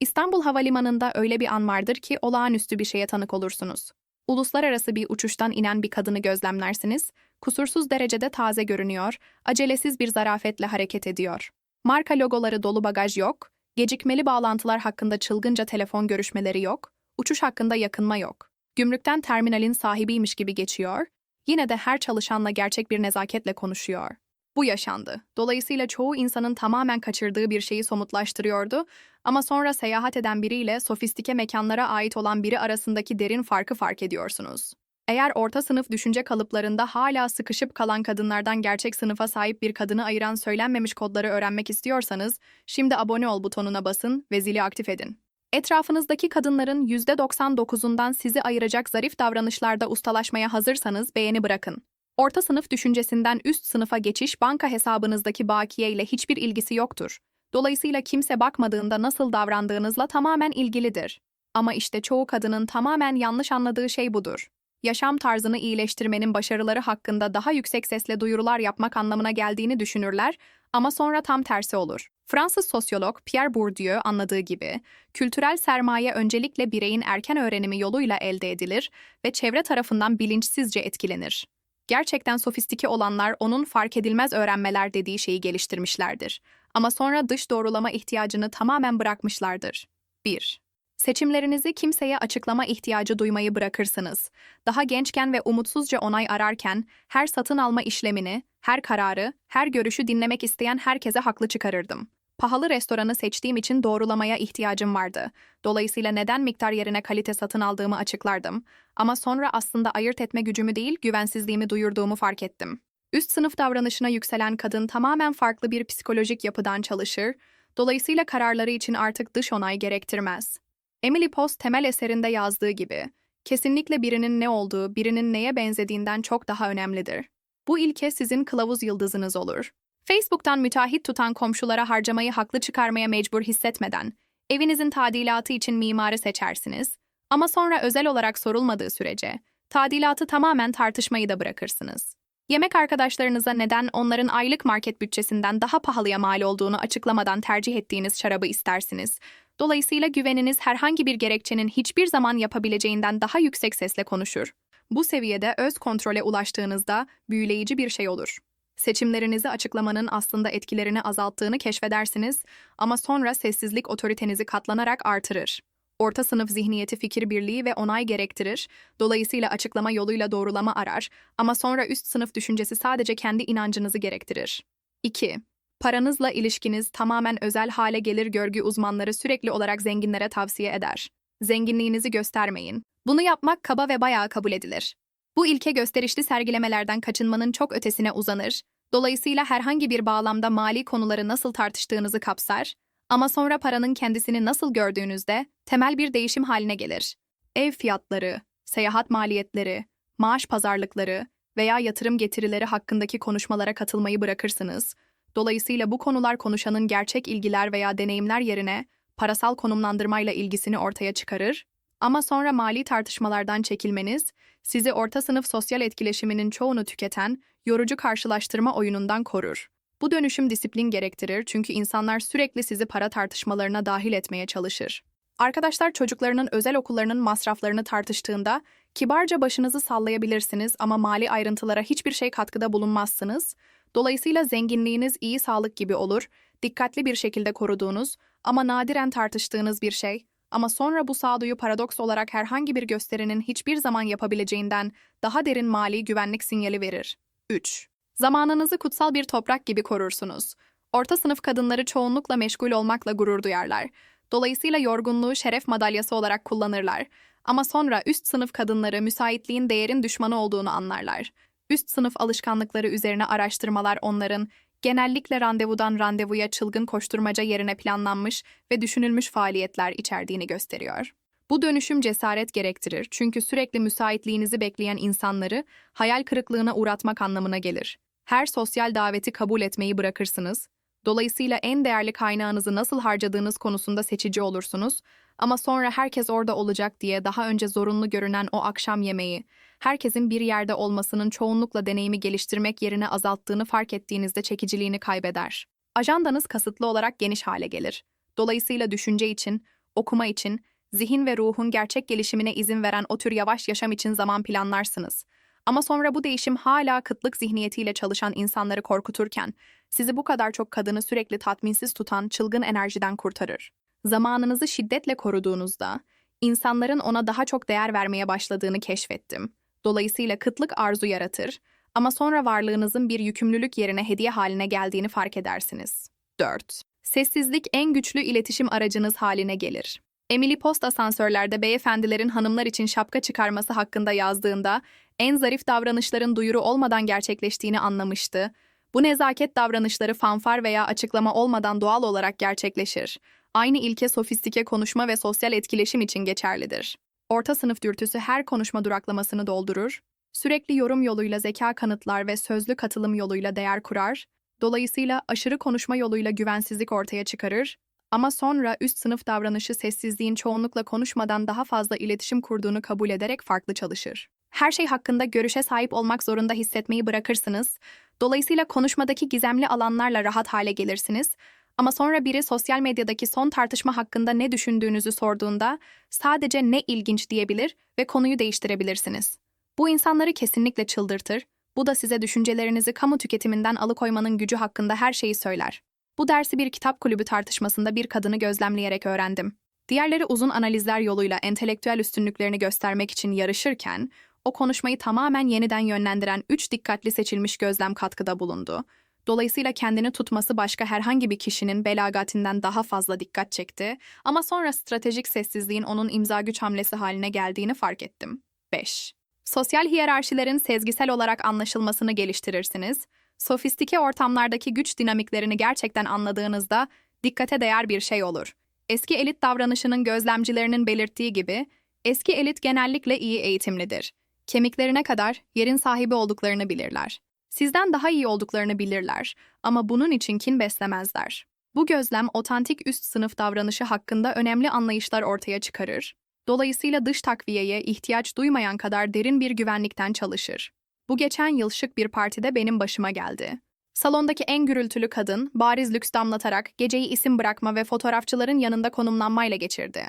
İstanbul Havalimanı'nda öyle bir an vardır ki olağanüstü bir şeye tanık olursunuz. Uluslararası bir uçuştan inen bir kadını gözlemlersiniz, kusursuz derecede taze görünüyor, acelesiz bir zarafetle hareket ediyor. Marka logoları dolu bagaj yok, gecikmeli bağlantılar hakkında çılgınca telefon görüşmeleri yok, uçuş hakkında yakınma yok. Gümrükten terminalin sahibiymiş gibi geçiyor, yine de her çalışanla gerçek bir nezaketle konuşuyor. Bu yaşandı. Dolayısıyla çoğu insanın tamamen kaçırdığı bir şeyi somutlaştırıyordu ama sonra seyahat eden biriyle sofistike mekanlara ait olan biri arasındaki derin farkı fark ediyorsunuz. Eğer orta sınıf düşünce kalıplarında hala sıkışıp kalan kadınlardan gerçek sınıfa sahip bir kadını ayıran söylenmemiş kodları öğrenmek istiyorsanız, şimdi abone ol butonuna basın ve zili aktif edin. Etrafınızdaki kadınların %99'undan sizi ayıracak zarif davranışlarda ustalaşmaya hazırsanız beğeni bırakın. Orta sınıf düşüncesinden üst sınıfa geçiş banka hesabınızdaki bakiye ile hiçbir ilgisi yoktur. Dolayısıyla kimse bakmadığında nasıl davrandığınızla tamamen ilgilidir. Ama işte çoğu kadının tamamen yanlış anladığı şey budur. Yaşam tarzını iyileştirmenin başarıları hakkında daha yüksek sesle duyurular yapmak anlamına geldiğini düşünürler ama sonra tam tersi olur. Fransız sosyolog Pierre Bourdieu anladığı gibi, kültürel sermaye öncelikle bireyin erken öğrenimi yoluyla elde edilir ve çevre tarafından bilinçsizce etkilenir. Gerçekten sofistike olanlar onun fark edilmez öğrenmeler dediği şeyi geliştirmişlerdir. Ama sonra dış doğrulama ihtiyacını tamamen bırakmışlardır. 1. Seçimlerinizi kimseye açıklama ihtiyacı duymayı bırakırsınız. Daha gençken ve umutsuzca onay ararken her satın alma işlemini, her kararı, her görüşü dinlemek isteyen herkese haklı çıkarırdım. Pahalı restoranı seçtiğim için doğrulamaya ihtiyacım vardı. Dolayısıyla neden miktar yerine kalite satın aldığımı açıklardım. Ama sonra aslında ayırt etme gücümü değil, güvensizliğimi duyurduğumu fark ettim. Üst sınıf davranışına yükselen kadın tamamen farklı bir psikolojik yapıdan çalışır, dolayısıyla kararları için artık dış onay gerektirmez. Emily Post temel eserinde yazdığı gibi, kesinlikle birinin ne olduğu, birinin neye benzediğinden çok daha önemlidir. Bu ilke sizin kılavuz yıldızınız olur. Facebook'tan müteahhit tutan komşulara harcamayı haklı çıkarmaya mecbur hissetmeden, evinizin tadilatı için mimarı seçersiniz ama sonra özel olarak sorulmadığı sürece, tadilatı tamamen tartışmayı da bırakırsınız. Yemek arkadaşlarınıza neden onların aylık market bütçesinden daha pahalıya mal olduğunu açıklamadan tercih ettiğiniz şarabı istersiniz. Dolayısıyla güveniniz herhangi bir gerekçenin hiçbir zaman yapabileceğinden daha yüksek sesle konuşur. Bu seviyede öz kontrole ulaştığınızda büyüleyici bir şey olur. Seçimlerinizi açıklamanın aslında etkilerini azalttığını keşfedersiniz ama sonra sessizlik otoritenizi katlanarak artırır. Orta sınıf zihniyeti fikir birliği ve onay gerektirir, dolayısıyla açıklama yoluyla doğrulama arar ama sonra üst sınıf düşüncesi sadece kendi inancınızı gerektirir. 2. Paranızla ilişkiniz tamamen özel hale gelir görgü uzmanları sürekli olarak zenginlere tavsiye eder. Zenginliğinizi göstermeyin. Bunu yapmak kaba ve bayağı kabul edilir. Bu ilke gösterişli sergilemelerden kaçınmanın çok ötesine uzanır, dolayısıyla herhangi bir bağlamda mali konuları nasıl tartıştığınızı kapsar ama sonra paranın kendisini nasıl gördüğünüzde temel bir değişim haline gelir. Ev fiyatları, seyahat maliyetleri, maaş pazarlıkları veya yatırım getirileri hakkındaki konuşmalara katılmayı bırakırsınız. Dolayısıyla bu konular konuşanın gerçek ilgiler veya deneyimler yerine parasal konumlandırmayla ilgisini ortaya çıkarır ama sonra mali tartışmalardan çekilmeniz, sizi orta sınıf sosyal etkileşiminin çoğunu tüketen, yorucu karşılaştırma oyunundan korur. Bu dönüşüm disiplin gerektirir çünkü insanlar sürekli sizi para tartışmalarına dahil etmeye çalışır. Arkadaşlar çocuklarının özel okullarının masraflarını tartıştığında kibarca başınızı sallayabilirsiniz ama mali ayrıntılara hiçbir şey katkıda bulunmazsınız. Dolayısıyla zenginliğiniz iyi sağlık gibi olur, dikkatli bir şekilde koruduğunuz ama nadiren tartıştığınız bir şey ama sonra bu sağduyu paradoks olarak herhangi bir gösterinin hiçbir zaman yapabileceğinden daha derin mali güvenlik sinyali verir. 3. Zamanınızı kutsal bir toprak gibi korursunuz. Orta sınıf kadınları çoğunlukla meşgul olmakla gurur duyarlar. Dolayısıyla yorgunluğu şeref madalyası olarak kullanırlar. Ama sonra üst sınıf kadınları müsaitliğin değerin düşmanı olduğunu anlarlar. Üst sınıf alışkanlıkları üzerine araştırmalar onların genellikle randevudan randevuya çılgın koşturmaca yerine planlanmış ve düşünülmüş faaliyetler içerdiğini gösteriyor. Bu dönüşüm cesaret gerektirir çünkü sürekli müsaitliğinizi bekleyen insanları hayal kırıklığına uğratmak anlamına gelir. Her sosyal daveti kabul etmeyi bırakırsınız. Dolayısıyla en değerli kaynağınızı nasıl harcadığınız konusunda seçici olursunuz ama sonra herkes orada olacak diye daha önce zorunlu görünen o akşam yemeği, herkesin bir yerde olmasının çoğunlukla deneyimi geliştirmek yerine azalttığını fark ettiğinizde çekiciliğini kaybeder. Ajandanız kasıtlı olarak geniş hale gelir. Dolayısıyla düşünce için okuma için, zihin ve ruhun gerçek gelişimine izin veren o tür yavaş yaşam için zaman planlarsınız. Ama sonra bu değişim hala kıtlık zihniyetiyle çalışan insanları korkuturken, sizi bu kadar çok kadını sürekli tatminsiz tutan çılgın enerjiden kurtarır. Zamanınızı şiddetle koruduğunuzda, insanların ona daha çok değer vermeye başladığını keşfettim. Dolayısıyla kıtlık arzu yaratır ama sonra varlığınızın bir yükümlülük yerine hediye haline geldiğini fark edersiniz. 4. Sessizlik en güçlü iletişim aracınız haline gelir. Emily Post asansörlerde beyefendilerin hanımlar için şapka çıkarması hakkında yazdığında en zarif davranışların duyuru olmadan gerçekleştiğini anlamıştı. Bu nezaket davranışları fanfar veya açıklama olmadan doğal olarak gerçekleşir. Aynı ilke sofistike konuşma ve sosyal etkileşim için geçerlidir. Orta sınıf dürtüsü her konuşma duraklamasını doldurur, sürekli yorum yoluyla zeka kanıtlar ve sözlü katılım yoluyla değer kurar, dolayısıyla aşırı konuşma yoluyla güvensizlik ortaya çıkarır, ama sonra üst sınıf davranışı sessizliğin çoğunlukla konuşmadan daha fazla iletişim kurduğunu kabul ederek farklı çalışır. Her şey hakkında görüşe sahip olmak zorunda hissetmeyi bırakırsınız, dolayısıyla konuşmadaki gizemli alanlarla rahat hale gelirsiniz ama sonra biri sosyal medyadaki son tartışma hakkında ne düşündüğünüzü sorduğunda sadece ne ilginç diyebilir ve konuyu değiştirebilirsiniz. Bu insanları kesinlikle çıldırtır, bu da size düşüncelerinizi kamu tüketiminden alıkoymanın gücü hakkında her şeyi söyler. Bu dersi bir kitap kulübü tartışmasında bir kadını gözlemleyerek öğrendim. Diğerleri uzun analizler yoluyla entelektüel üstünlüklerini göstermek için yarışırken, o konuşmayı tamamen yeniden yönlendiren üç dikkatli seçilmiş gözlem katkıda bulundu. Dolayısıyla kendini tutması başka herhangi bir kişinin belagatinden daha fazla dikkat çekti ama sonra stratejik sessizliğin onun imza güç hamlesi haline geldiğini fark ettim. 5. Sosyal hiyerarşilerin sezgisel olarak anlaşılmasını geliştirirsiniz. Sofistike ortamlardaki güç dinamiklerini gerçekten anladığınızda dikkate değer bir şey olur. Eski elit davranışının gözlemcilerinin belirttiği gibi, eski elit genellikle iyi eğitimlidir. Kemiklerine kadar yerin sahibi olduklarını bilirler. Sizden daha iyi olduklarını bilirler ama bunun için kin beslemezler. Bu gözlem otantik üst sınıf davranışı hakkında önemli anlayışlar ortaya çıkarır. Dolayısıyla dış takviyeye ihtiyaç duymayan kadar derin bir güvenlikten çalışır. Bu geçen yıl şık bir partide benim başıma geldi. Salondaki en gürültülü kadın, bariz lüks damlatarak geceyi isim bırakma ve fotoğrafçıların yanında konumlanmayla geçirdi.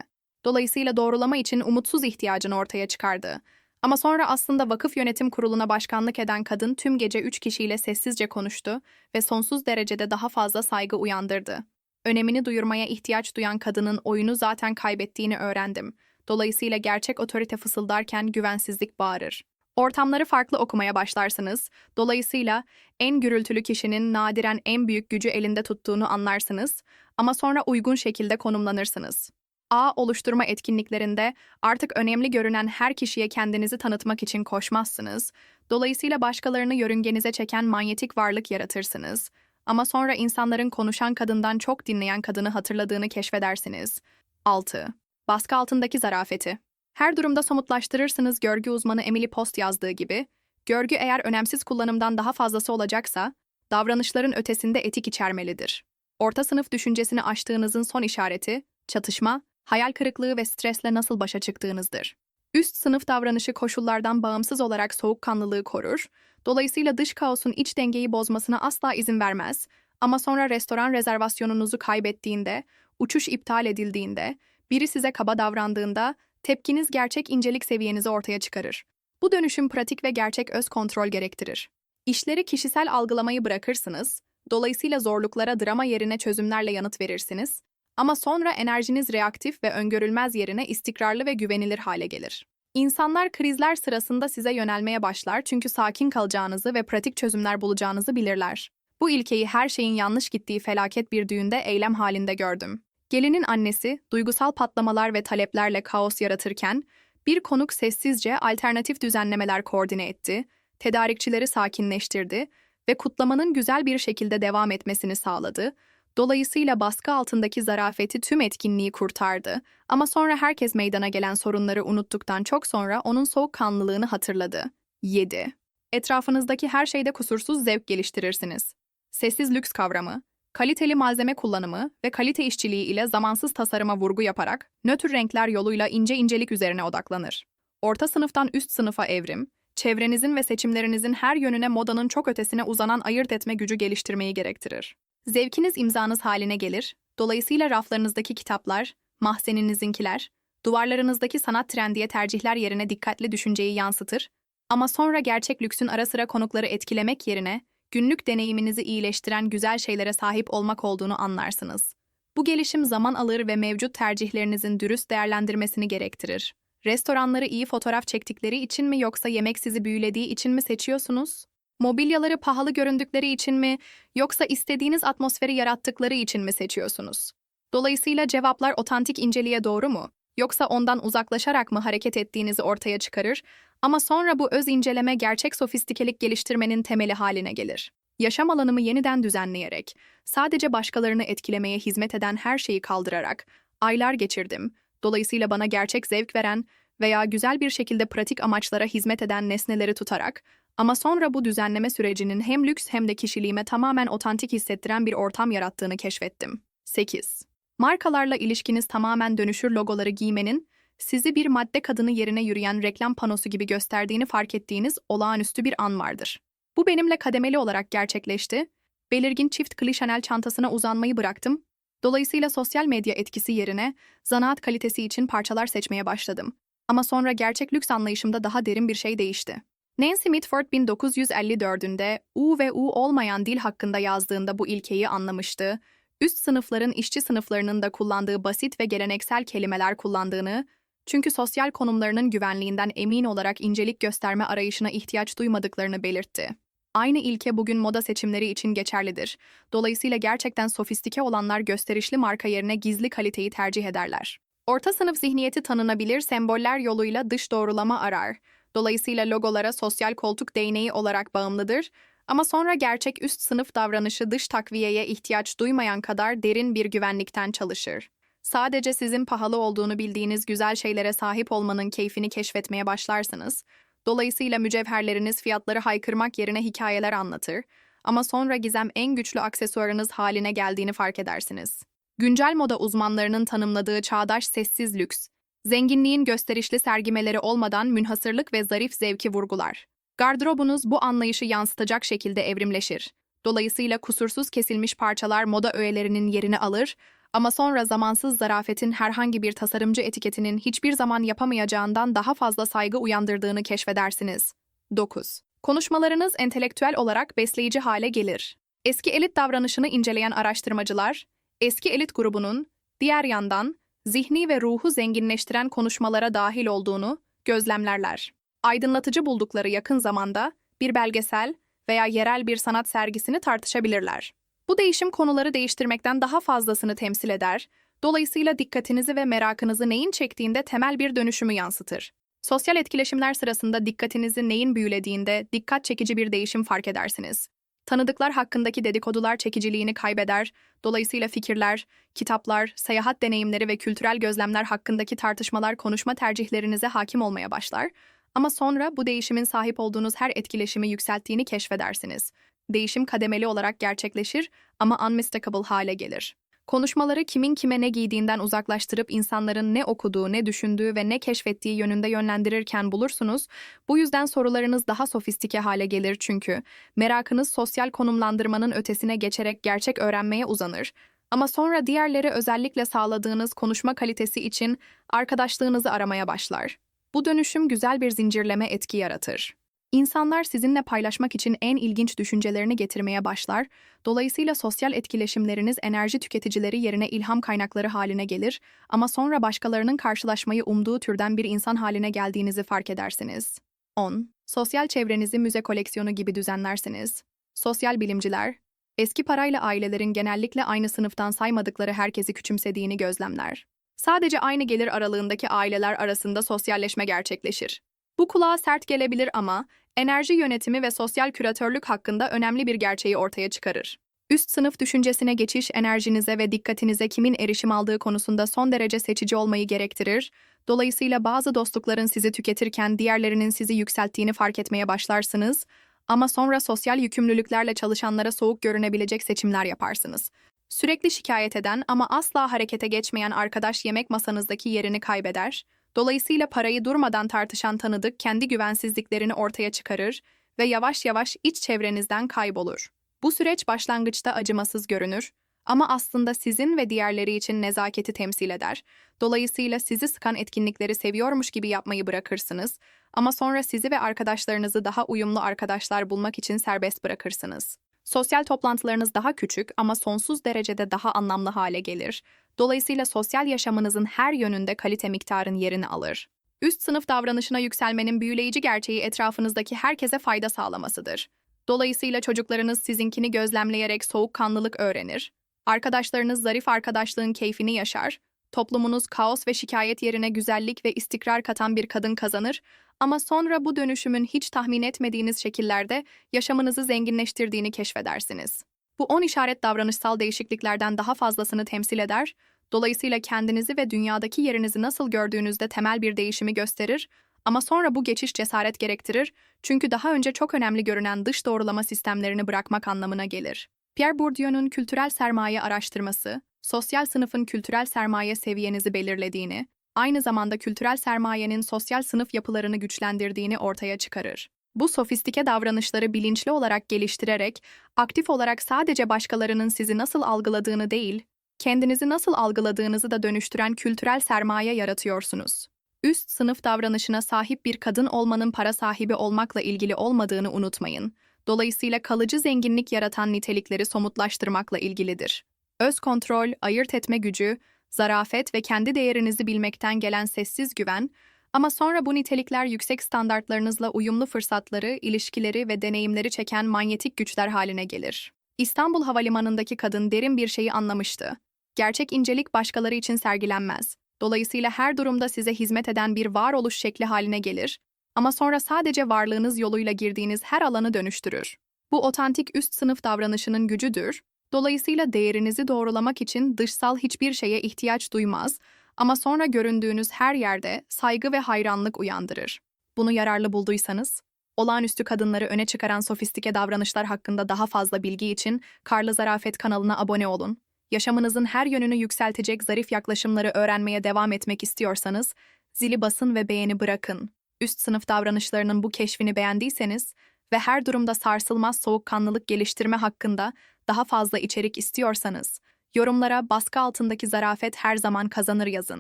Dolayısıyla doğrulama için umutsuz ihtiyacını ortaya çıkardı. Ama sonra aslında vakıf yönetim kuruluna başkanlık eden kadın tüm gece üç kişiyle sessizce konuştu ve sonsuz derecede daha fazla saygı uyandırdı. Önemini duyurmaya ihtiyaç duyan kadının oyunu zaten kaybettiğini öğrendim. Dolayısıyla gerçek otorite fısıldarken güvensizlik bağırır. Ortamları farklı okumaya başlarsınız. Dolayısıyla en gürültülü kişinin nadiren en büyük gücü elinde tuttuğunu anlarsınız ama sonra uygun şekilde konumlanırsınız. A oluşturma etkinliklerinde artık önemli görünen her kişiye kendinizi tanıtmak için koşmazsınız. Dolayısıyla başkalarını yörüngenize çeken manyetik varlık yaratırsınız. Ama sonra insanların konuşan kadından çok dinleyen kadını hatırladığını keşfedersiniz. 6. Baskı altındaki zarafeti. Her durumda somutlaştırırsınız görgü uzmanı Emily Post yazdığı gibi, görgü eğer önemsiz kullanımdan daha fazlası olacaksa, davranışların ötesinde etik içermelidir. Orta sınıf düşüncesini aştığınızın son işareti, çatışma, hayal kırıklığı ve stresle nasıl başa çıktığınızdır. Üst sınıf davranışı koşullardan bağımsız olarak soğukkanlılığı korur, dolayısıyla dış kaosun iç dengeyi bozmasına asla izin vermez ama sonra restoran rezervasyonunuzu kaybettiğinde, uçuş iptal edildiğinde, biri size kaba davrandığında tepkiniz gerçek incelik seviyenizi ortaya çıkarır. Bu dönüşüm pratik ve gerçek öz kontrol gerektirir. İşleri kişisel algılamayı bırakırsınız, dolayısıyla zorluklara drama yerine çözümlerle yanıt verirsiniz ama sonra enerjiniz reaktif ve öngörülmez yerine istikrarlı ve güvenilir hale gelir. İnsanlar krizler sırasında size yönelmeye başlar çünkü sakin kalacağınızı ve pratik çözümler bulacağınızı bilirler. Bu ilkeyi her şeyin yanlış gittiği felaket bir düğünde eylem halinde gördüm. Gelinin annesi, duygusal patlamalar ve taleplerle kaos yaratırken, bir konuk sessizce alternatif düzenlemeler koordine etti, tedarikçileri sakinleştirdi ve kutlamanın güzel bir şekilde devam etmesini sağladı. Dolayısıyla baskı altındaki zarafeti tüm etkinliği kurtardı ama sonra herkes meydana gelen sorunları unuttuktan çok sonra onun soğukkanlılığını hatırladı. 7. Etrafınızdaki her şeyde kusursuz zevk geliştirirsiniz. Sessiz lüks kavramı, kaliteli malzeme kullanımı ve kalite işçiliği ile zamansız tasarıma vurgu yaparak nötr renkler yoluyla ince incelik üzerine odaklanır. Orta sınıftan üst sınıfa evrim, çevrenizin ve seçimlerinizin her yönüne modanın çok ötesine uzanan ayırt etme gücü geliştirmeyi gerektirir. Zevkiniz imzanız haline gelir, dolayısıyla raflarınızdaki kitaplar, Mahzeninizinkiler, duvarlarınızdaki sanat trendiye tercihler yerine dikkatli düşünceyi yansıtır ama sonra gerçek lüksün ara sıra konukları etkilemek yerine günlük deneyiminizi iyileştiren güzel şeylere sahip olmak olduğunu anlarsınız. Bu gelişim zaman alır ve mevcut tercihlerinizin dürüst değerlendirmesini gerektirir. Restoranları iyi fotoğraf çektikleri için mi yoksa yemek sizi büyülediği için mi seçiyorsunuz? Mobilyaları pahalı göründükleri için mi yoksa istediğiniz atmosferi yarattıkları için mi seçiyorsunuz? Dolayısıyla cevaplar otantik inceliğe doğru mu? Yoksa ondan uzaklaşarak mı hareket ettiğinizi ortaya çıkarır ama sonra bu öz inceleme gerçek sofistikelik geliştirmenin temeli haline gelir. Yaşam alanımı yeniden düzenleyerek, sadece başkalarını etkilemeye hizmet eden her şeyi kaldırarak, aylar geçirdim. Dolayısıyla bana gerçek zevk veren veya güzel bir şekilde pratik amaçlara hizmet eden nesneleri tutarak, ama sonra bu düzenleme sürecinin hem lüks hem de kişiliğime tamamen otantik hissettiren bir ortam yarattığını keşfettim. 8. Markalarla ilişkiniz tamamen dönüşür logoları giymenin, sizi bir madde kadını yerine yürüyen reklam panosu gibi gösterdiğini fark ettiğiniz olağanüstü bir an vardır. Bu benimle kademeli olarak gerçekleşti. Belirgin çift klişenel çantasına uzanmayı bıraktım. Dolayısıyla sosyal medya etkisi yerine zanaat kalitesi için parçalar seçmeye başladım. Ama sonra gerçek lüks anlayışımda daha derin bir şey değişti. Nancy Mitford 1954'ünde U ve U olmayan dil hakkında yazdığında bu ilkeyi anlamıştı. Üst sınıfların işçi sınıflarının da kullandığı basit ve geleneksel kelimeler kullandığını, çünkü sosyal konumlarının güvenliğinden emin olarak incelik gösterme arayışına ihtiyaç duymadıklarını belirtti. Aynı ilke bugün moda seçimleri için geçerlidir. Dolayısıyla gerçekten sofistike olanlar gösterişli marka yerine gizli kaliteyi tercih ederler. Orta sınıf zihniyeti tanınabilir semboller yoluyla dış doğrulama arar. Dolayısıyla logolara sosyal koltuk değneği olarak bağımlıdır ama sonra gerçek üst sınıf davranışı dış takviyeye ihtiyaç duymayan kadar derin bir güvenlikten çalışır. Sadece sizin pahalı olduğunu bildiğiniz güzel şeylere sahip olmanın keyfini keşfetmeye başlarsınız. Dolayısıyla mücevherleriniz fiyatları haykırmak yerine hikayeler anlatır ama sonra gizem en güçlü aksesuarınız haline geldiğini fark edersiniz. Güncel moda uzmanlarının tanımladığı çağdaş sessiz lüks, zenginliğin gösterişli sergimeleri olmadan münhasırlık ve zarif zevki vurgular. Gardırobunuz bu anlayışı yansıtacak şekilde evrimleşir. Dolayısıyla kusursuz kesilmiş parçalar moda öğelerinin yerini alır ama sonra zamansız zarafetin herhangi bir tasarımcı etiketinin hiçbir zaman yapamayacağından daha fazla saygı uyandırdığını keşfedersiniz. 9. Konuşmalarınız entelektüel olarak besleyici hale gelir. Eski elit davranışını inceleyen araştırmacılar, eski elit grubunun, diğer yandan, zihni ve ruhu zenginleştiren konuşmalara dahil olduğunu gözlemlerler. Aydınlatıcı buldukları yakın zamanda bir belgesel veya yerel bir sanat sergisini tartışabilirler. Bu değişim konuları değiştirmekten daha fazlasını temsil eder, dolayısıyla dikkatinizi ve merakınızı neyin çektiğinde temel bir dönüşümü yansıtır. Sosyal etkileşimler sırasında dikkatinizi neyin büyülediğinde dikkat çekici bir değişim fark edersiniz. Tanıdıklar hakkındaki dedikodular çekiciliğini kaybeder, dolayısıyla fikirler, kitaplar, seyahat deneyimleri ve kültürel gözlemler hakkındaki tartışmalar konuşma tercihlerinize hakim olmaya başlar ama sonra bu değişimin sahip olduğunuz her etkileşimi yükselttiğini keşfedersiniz. Değişim kademeli olarak gerçekleşir ama unmistakable hale gelir. Konuşmaları kimin kime ne giydiğinden uzaklaştırıp insanların ne okuduğu, ne düşündüğü ve ne keşfettiği yönünde yönlendirirken bulursunuz. Bu yüzden sorularınız daha sofistike hale gelir çünkü merakınız sosyal konumlandırmanın ötesine geçerek gerçek öğrenmeye uzanır. Ama sonra diğerleri özellikle sağladığınız konuşma kalitesi için arkadaşlığınızı aramaya başlar. Bu dönüşüm güzel bir zincirleme etki yaratır. İnsanlar sizinle paylaşmak için en ilginç düşüncelerini getirmeye başlar, dolayısıyla sosyal etkileşimleriniz enerji tüketicileri yerine ilham kaynakları haline gelir ama sonra başkalarının karşılaşmayı umduğu türden bir insan haline geldiğinizi fark edersiniz. 10. Sosyal çevrenizi müze koleksiyonu gibi düzenlersiniz. Sosyal bilimciler, eski parayla ailelerin genellikle aynı sınıftan saymadıkları herkesi küçümsediğini gözlemler. Sadece aynı gelir aralığındaki aileler arasında sosyalleşme gerçekleşir. Bu kulağa sert gelebilir ama enerji yönetimi ve sosyal küratörlük hakkında önemli bir gerçeği ortaya çıkarır. Üst sınıf düşüncesine geçiş enerjinize ve dikkatinize kimin erişim aldığı konusunda son derece seçici olmayı gerektirir. Dolayısıyla bazı dostlukların sizi tüketirken diğerlerinin sizi yükselttiğini fark etmeye başlarsınız ama sonra sosyal yükümlülüklerle çalışanlara soğuk görünebilecek seçimler yaparsınız. Sürekli şikayet eden ama asla harekete geçmeyen arkadaş yemek masanızdaki yerini kaybeder. Dolayısıyla parayı durmadan tartışan tanıdık kendi güvensizliklerini ortaya çıkarır ve yavaş yavaş iç çevrenizden kaybolur. Bu süreç başlangıçta acımasız görünür Ama aslında sizin ve diğerleri için nezaketi temsil eder. Dolayısıyla sizi sıkan etkinlikleri seviyormuş gibi yapmayı bırakırsınız ama sonra sizi ve arkadaşlarınızı daha uyumlu arkadaşlar bulmak için serbest bırakırsınız. Sosyal toplantılarınız daha küçük ama sonsuz derecede daha anlamlı hale gelir. Dolayısıyla sosyal yaşamınızın her yönünde kalite miktarın yerini alır. Üst sınıf davranışına yükselmenin büyüleyici gerçeği etrafınızdaki herkese fayda sağlamasıdır. Dolayısıyla çocuklarınız sizinkini gözlemleyerek soğukkanlılık öğrenir. Arkadaşlarınız zarif arkadaşlığın keyfini yaşar. Toplumunuz kaos ve şikayet yerine güzellik ve istikrar katan bir kadın kazanır. Ama sonra bu dönüşümün hiç tahmin etmediğiniz şekillerde yaşamınızı zenginleştirdiğini keşfedersiniz. Bu on işaret davranışsal değişikliklerden daha fazlasını temsil eder. Dolayısıyla kendinizi ve dünyadaki yerinizi nasıl gördüğünüzde temel bir değişimi gösterir. Ama sonra bu geçiş cesaret gerektirir. Çünkü daha önce çok önemli görünen dış doğrulama sistemlerini bırakmak anlamına gelir. Pierre Bourdieu'nun kültürel sermaye araştırması, sosyal sınıfın kültürel sermaye seviyenizi belirlediğini, aynı zamanda kültürel sermayenin sosyal sınıf yapılarını güçlendirdiğini ortaya çıkarır. Bu sofistike davranışları bilinçli olarak geliştirerek, aktif olarak sadece başkalarının sizi nasıl algıladığını değil, kendinizi nasıl algıladığınızı da dönüştüren kültürel sermaye yaratıyorsunuz. Üst sınıf davranışına sahip bir kadın olmanın para sahibi olmakla ilgili olmadığını unutmayın. Dolayısıyla kalıcı zenginlik yaratan nitelikleri somutlaştırmakla ilgilidir. Öz kontrol, ayırt etme gücü, zarafet ve kendi değerinizi bilmekten gelen sessiz güven, ama sonra bu nitelikler yüksek standartlarınızla uyumlu fırsatları, ilişkileri ve deneyimleri çeken manyetik güçler haline gelir. İstanbul Havalimanı'ndaki kadın derin bir şeyi anlamıştı. Gerçek incelik başkaları için sergilenmez. Dolayısıyla her durumda size hizmet eden bir varoluş şekli haline gelir ama sonra sadece varlığınız yoluyla girdiğiniz her alanı dönüştürür. Bu otantik üst sınıf davranışının gücüdür. Dolayısıyla değerinizi doğrulamak için dışsal hiçbir şeye ihtiyaç duymaz ama sonra göründüğünüz her yerde saygı ve hayranlık uyandırır. Bunu yararlı bulduysanız, olağanüstü kadınları öne çıkaran sofistike davranışlar hakkında daha fazla bilgi için Karlı Zarafet kanalına abone olun. Yaşamınızın her yönünü yükseltecek zarif yaklaşımları öğrenmeye devam etmek istiyorsanız, zili basın ve beğeni bırakın. Üst sınıf davranışlarının bu keşfini beğendiyseniz ve her durumda sarsılmaz soğukkanlılık geliştirme hakkında daha fazla içerik istiyorsanız, yorumlara baskı altındaki zarafet her zaman kazanır yazın.